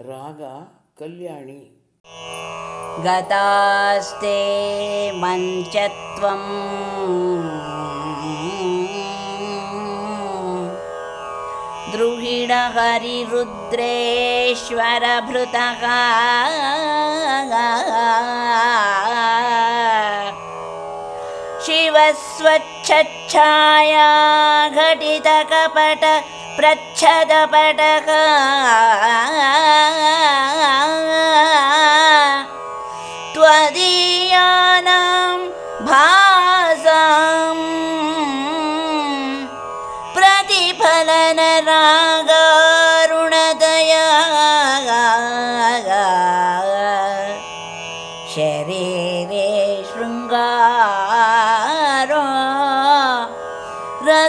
राग कल्याणी। गतास्ते मञ्चत्वम्। द्रुहिणहरिरुद्रेश्वरभृतः। शिवस्वच्छ शिवस्वच्छाया घटितकपट प्रच्छदपटक। त्वदीयानां भासां प्रतिफलनरागारुणतया शरीरे शृङ्गारो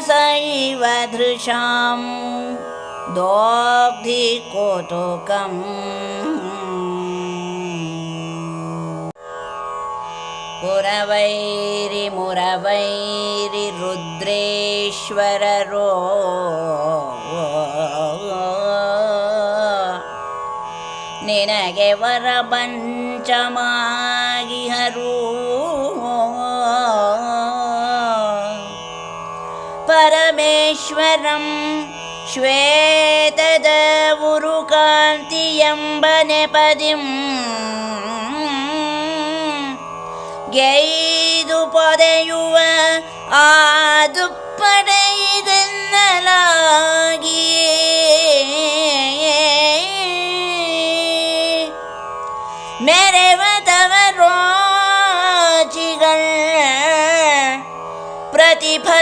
सैव धृशां दोब्धिकोतुकम् पुरवैरिमुरवैरिरुद्रेश्वररो निनगे वरपञ्चमा परमेश्वरं श्वेतदवुरुकान्तियम्बनपदिं ഗെയ്തു പൊതയുവ ആതുപ്പടയിതെന്നലാ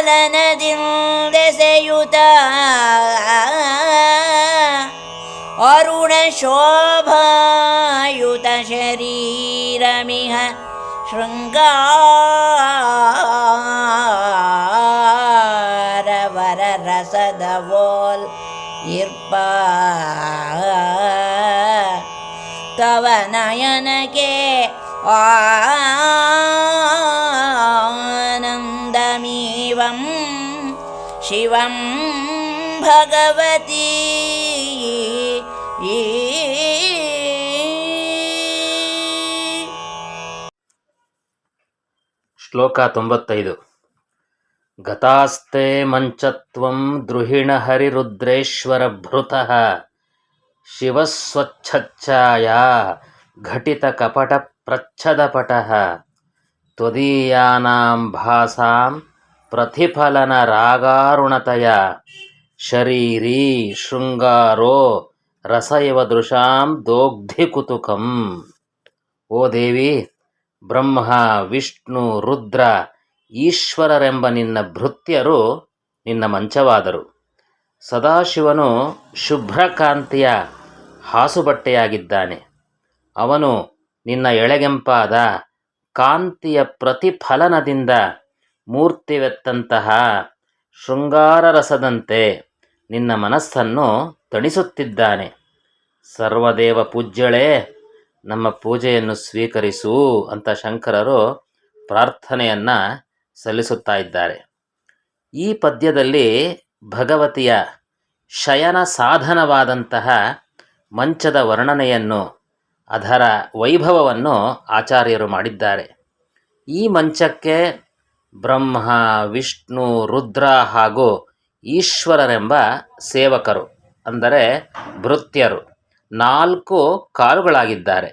ಪ್ರತಿಫಲನದಿಂದೆಸೆಯುತ ಅರುಣ ಶೋಭಾಯುತ ಶರೀರಮಿಹ ಶೃಂಗಾರವರ ರಸದವೋಲ್ ಇರ್ಪ. ತವ ನಯನಕ್ಕೆ ಶಿವಂ ಭಗವತಿ ಶ್ಲೋಕ ತೊಂಬತ್ತೈದು. ಗತಾಸ್ತೆ ಮಂಚತ್ವಂ ದ್ರುಹಿಣ ಹರಿರುದ್ರೇಶ್ವರ ಭೃತಃ ಶಿವಸ್ವಚ್ಛಚ್ಛಾಯ ಘಟಿತ ಕಪಟ ಪ್ರಚ್ಛದಪಟಃ ತ್ವದೀಯಾನಾಂ ಭಾಸಾಂ ಪ್ರತಿಫಲನ ರಾಗಾರುಣತಯ. ಶರೀರಿ ಶೃಂಗಾರೋ ರಸ ಇವ ದೃಶಾಂ ದೋಗ್ಧಿಕುತುಕಂ ಓ ದೇವಿ, ಬ್ರಹ್ಮ, ವಿಷ್ಣು, ರುದ್ರ, ಈಶ್ವರರೆಂಬ ನಿನ್ನ ಭೃತ್ಯರು ನಿನ್ನ ಮಂಚವಾದರು. ಸದಾಶಿವನು ಶುಭ್ರಕಾಂತಿಯ ಹಾಸುಬಟ್ಟೆಯಾಗಿದ್ದಾನೆ. ಅವನು ನಿನ್ನ ಎಳೆಗೆಂಪಾದ ಕಾಂತಿಯ ಪ್ರತಿಫಲನದಿಂದ ಮೂರ್ತಿವೆತ್ತಂತಹ ಶೃಂಗಾರ ರಸದಂತೆ ನಿನ್ನ ಮನಸ್ಸನ್ನು ತಣಿಸುತ್ತಿದ್ದಾನೆ. ಸರ್ವದೇವ ಪೂಜ್ಯಳೇ, ನಮ್ಮ ಪೂಜೆಯನ್ನು ಸ್ವೀಕರಿಸು ಅಂತ ಶಂಕರರು ಪ್ರಾರ್ಥನೆಯನ್ನು ಸಲ್ಲಿಸುತ್ತಾ ಇದ್ದಾರೆ ಈ ಪದ್ಯದಲ್ಲಿ ಭಗವತಿಯ ಶಯನ ಸಾಧನವಾದಂತಹ ಮಂಚದ ವರ್ಣನೆಯನ್ನು, ಅದರ ವೈಭವವನ್ನು ಆಚಾರ್ಯರು ಮಾಡಿದ್ದಾರೆ. ಈ ಮಂಚಕ್ಕೆ ಬ್ರಹ್ಮ, ವಿಷ್ಣು, ರುದ್ರ ಹಾಗೂ ಈಶ್ವರರೆಂಬ ಸೇವಕರು, ಅಂದರೆ ಭೃತ್ಯರು. ನಾಲ್ಕು ಕಾಲುಗಳಾಗಿದ್ದಾರೆ.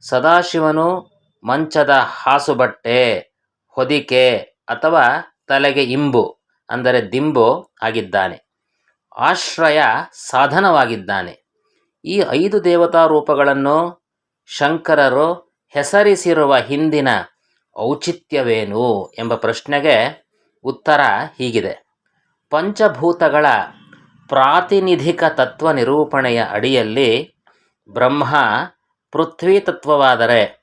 ಸದಾಶಿವನು ಮಂಚದ ಹಾಸುಬಟ್ಟೆ, ಹೊದಿಕೆ ಅಥವಾ ತಲೆಗೆ ಇಂಬು, ಅಂದರೆ ದಿಂಬು ಆಗಿದ್ದಾನೆ. ಆಶ್ರಯ ಸಾಧನವಾಗಿದ್ದಾನೆ. ಈ ಐದು ದೇವತಾ ರೂಪಗಳನ್ನು ಶಂಕರರು ಹೆಸರಿಸಿರುವ ಹಿಂದಿನ ಔಚಿತ್ಯವೇನು ಎಂಬ ಪ್ರಶ್ನೆಗೆ ಉತ್ತರ ಹೀಗಿದೆ. ಪಂಚಭೂತಗಳ ಪ್ರಾತಿನಿಧಿಕ ತತ್ವ ನಿರೂಪಣೆಯ ಅಡಿಯಲ್ಲಿ ಬ್ರಹ್ಮ ಪೃಥ್ವಿ ತತ್ವವಾದರೆ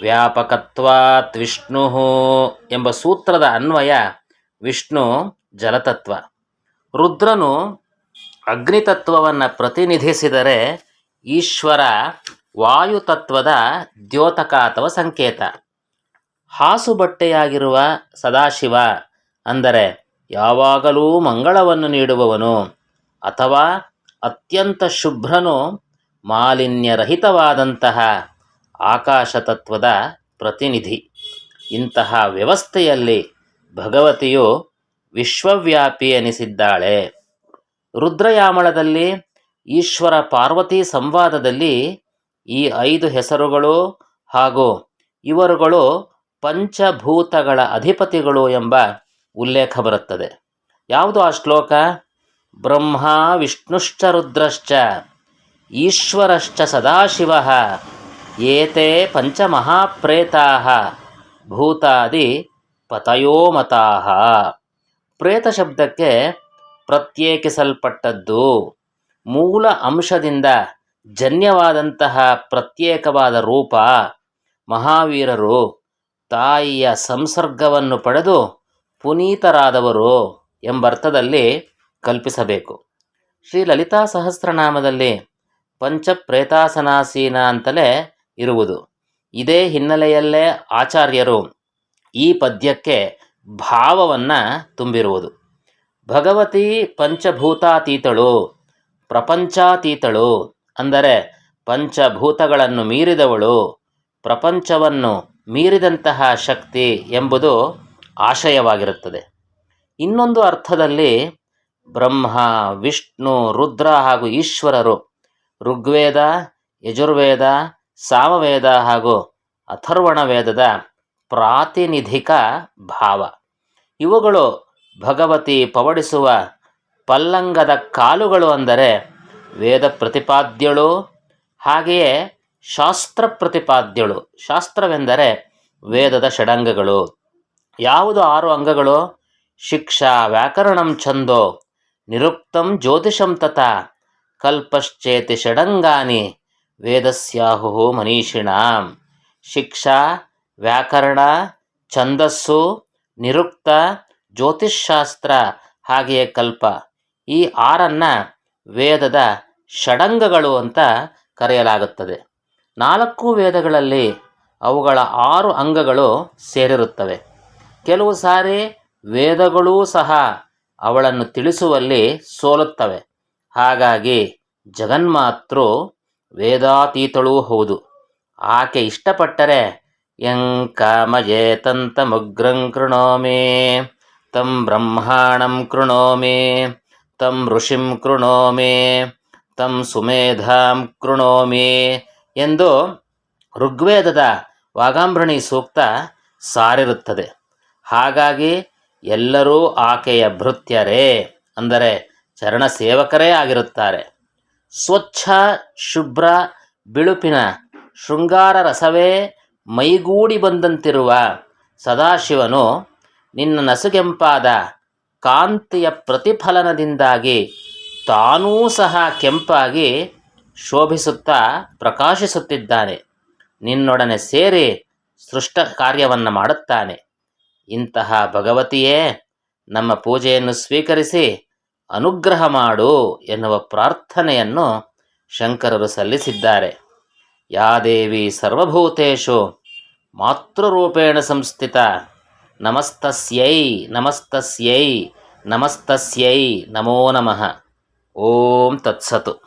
ವ್ಯಾಪಕತ್ವಾತ್ ವಿಷ್ಣು ಎಂಬ ಸೂತ್ರದ ಅನ್ವಯ ವಿಷ್ಣು ಜಲತತ್ವ. ರುದ್ರನು ಅಗ್ನಿತತ್ವವನ್ನು ಪ್ರತಿನಿಧಿಸಿದರೆ ಈಶ್ವರ ವಾಯುತತ್ವದ ದ್ಯೋತಕ ಅಥವಾ ಸಂಕೇತ. ಹಾಸುಬಟ್ಟೆಯಾಗಿರುವ ಸದಾಶಿವ ಅಂದರೆ ಯಾವಾಗಲೂ ಮಂಗಳವನ್ನು ನೀಡುವವನು ಅಥವಾ ಅತ್ಯಂತ ಶುಭ್ರನು ಮಾಲಿನ್ಯರಹಿತವಾದಂತಹ ಆಕಾಶ ತತ್ವದ ಪ್ರತಿನಿಧಿ. ಇಂತಹ ವ್ಯವಸ್ಥೆಯಲ್ಲಿ ಭಗವತಿಯು ವಿಶ್ವವ್ಯಾಪಿ ಎನಿಸಿದ್ದಾಳೆ. ರುದ್ರಯಾಮಳದಲ್ಲಿ ಈಶ್ವರ ಪಾರ್ವತಿ ಸಂವಾದದಲ್ಲಿ ಈ ಐದು ಹೆಸರುಗಳು ಹಾಗೂ ಇವರುಗಳು ಪಂಚಭೂತಗಳ ಅಧಿಪತಿಗಳು ಎಂಬ ಉಲ್ಲೇಖ ಬರುತ್ತದೆ. ಯಾವುದು ಆ ಶ್ಲೋಕ? ಬ್ರಹ್ಮ, ವಿಷ್ಣುಶ್ಚ, ರುದ್ರಶ್ಚ, ಈಶ್ವರಶ್ಚ, ಸದಾಶಿವ, ಏತೆ ಪಂಚಮಹಾಪ್ರೇತಾ, ಭೂತಾದಿ ಪತಯೋಮತಾ. ಪ್ರೇತ ಶಬ್ದಕ್ಕೆ ಪ್ರತ್ಯೇಕಿಸಲ್ಪಟ್ಟದ್ದು ಮೂಲ ಅಂಶದಿಂದ ಜನ್ಯವಾದಂತಹ ಪ್ರತ್ಯೇಕವಾದ ರೂಪ ಮಹಾವೀರರು ತಾಯಿಯ ಸಂಸರ್ಗವನ್ನು ಪಡೆದು ಪುನೀತರಾದವರು ಎಂಬರ್ಥದಲ್ಲಿ ಕಲ್ಪಿಸಬೇಕು. ಶ್ರೀ ಲಲಿತಾ ಸಹಸ್ರನಾಮದಲ್ಲಿ ಪಂಚಪ್ರೇತಾಸನಾಸೀನ ಅಂತಲೇ ಇರುವುದು. ಇದೇ ಹಿನ್ನೆಲೆಯಲ್ಲೇ ಆಚಾರ್ಯರು ಈ ಪದ್ಯಕ್ಕೆ ಭಾವವನ್ನು ತುಂಬಿರುವುದು. ಭಗವತಿ ಪಂಚಭೂತಾತೀತಳು, ಪ್ರಪಂಚಾತೀತಳು ಅಂದರೆ ಪಂಚಭೂತಗಳನ್ನು ಮೀರಿದವಳು, ಪ್ರಪಂಚವನ್ನು ಮೀರಿದಂತಹ ಶಕ್ತಿ ಎಂಬುದು ಆಶಯವಾಗಿರುತ್ತದೆ. ಇನ್ನೊಂದು ಅರ್ಥದಲ್ಲಿ ಬ್ರಹ್ಮ, ವಿಷ್ಣು, ರುದ್ರ ಹಾಗೂ ಈಶ್ವರರು ಋಗ್ವೇದ, ಯಜುರ್ವೇದ, ಸಾಮವೇದ ಹಾಗೂ ಅಥರ್ವಣ ವೇದದ ಪ್ರಾತಿನಿಧಿಕ ಭಾವ. ಇವುಗಳು ಭಗವತಿ ಪವಡಿಸುವ ಪಲ್ಲಂಗದ ಕಾಲುಗಳು ಅಂದರೆ ವೇದ ಪ್ರತಿಪಾದ್ಯಳು, ಹಾಗೆಯೇ ಶಾಸ್ತ್ರ ಪ್ರತಿಪಾದ್ಯಳು. ಶಾಸ್ತ್ರವೆಂದರೆ ವೇದದ ಷಡಂಗಗಳು. ಯಾವುದು ಆರು ಅಂಗಗಳು? ಶಿಕ್ಷಾ ವ್ಯಾಕರಣಂ ಛಂದೋ, ನಿರುಕ್ತಂ ಜ್ಯೋತಿಷಂ ತಥ ಕಲ್ಪಶ್ಚೇತಿ ಷಡಂಗಾನಿ ವೇದಸ್ಯಾಹು ಮನೀಷಿಣಾಂ. ಶಿಕ್ಷಾ ವ್ಯಾಕರಣ ಛಂದಸ್ಸು, ನಿರುಕ್ತ ಜ್ಯೋತಿಷ್ಶಾಸ್ತ್ರ ಹಾಗೆಯೇ ಕಲ್ಪ. ಈ ಆರನ್ನು ವೇದದ ಷಡಂಗಗಳು ಅಂತ ಕರೆಯಲಾಗುತ್ತದೆ. ನಾಲ್ಕು ವೇದಗಳಲ್ಲಿ ಅವುಗಳ ಆರು ಅಂಗಗಳು ಸೇರಿರುತ್ತವೆ. ಕೆಲವು ಸಾರಿ ವೇದಗಳೂ ಸಹ ಅವಳನ್ನು ತಿಳಿಸುವಲ್ಲಿ ಸೋಲುತ್ತವೆ. ಹಾಗಾಗಿ ಜಗನ್ಮಾತೃ ವೇದಾತೀತಳೂ ಹೌದು. ಆಕೆ ಇಷ್ಟಪಟ್ಟರೆ ಯಂಕಾಮಯೇ ತಂತಮುಗ್ರಂ ಕೃಣೋಮಿ, ತಂ ಬ್ರಹ್ಮಾಣಂ ಕೃಣೋಮಿ, ತಂ ಋಷಿಂ ಕೃಣೋಮಿ, ತಂ ಸುಮೇಧಾಂ ಕೃಣೋಮಿ ಎಂದು ಋಗ್ವೇದದ ವಾಗಾಂಬ್ರಣಿ ಸೂಕ್ತ ಸಾರಿರುತ್ತದೆ. ಹಾಗಾಗಿ ಎಲ್ಲರೂ ಆಕೆಯ ಭೃತ್ಯರೇ ಅಂದರೆ ಚರಣ ಸೇವಕರೇ ಆಗಿರುತ್ತಾರೆ. ಸ್ವಚ್ಛ, ಶುಭ್ರ, ಬಿಳುಪಿನ ಶೃಂಗಾರ ರಸವೇ ಮೈಗೂಡಿ ಬಂದಂತಿರುವ ಸದಾಶಿವನು ನಿನ್ನ ನಸುಗೆಂಪಾದ ಕಾಂತಿಯ ಪ್ರತಿಫಲನದಿಂದಾಗಿ ತಾನೂ ಸಹ ಕೆಂಪಾಗಿ ಶೋಭಿಸುತ್ತಾ ಪ್ರಕಾಶಿಸುತ್ತಿದ್ದಾನೆ. ನಿನ್ನೊಡನೆ ಸೇರಿ ಸೃಷ್ಟ ಕಾರ್ಯವನ್ನು ಮಾಡುತ್ತಾನೆ. ಇಂತಹ ಭಗವತಿಯೇ, ನಮ್ಮ ಪೂಜೆಯನ್ನು ಸ್ವೀಕರಿಸಿ ಅನುಗ್ರಹ ಮಾಡು ಎನ್ನುವ ಪ್ರಾರ್ಥನೆಯನ್ನು ಶಂಕರರು ಸಲ್ಲಿಸಿದ್ದಾರೆ. ಯಾ ದೇವಿ ಸರ್ವಭೂತೇಶು, ಮಾತೃರೂಪೇಣ ಸಂಸ್ಥಿತ, ನಮಸ್ತಸ್ಯೈ ನಮಸ್ತಸ್ಯೈ ನಮಸ್ತಸ್ಯೈ, ನಮೋ ನಮಃ. ಓಂ ತತ್ಸತು.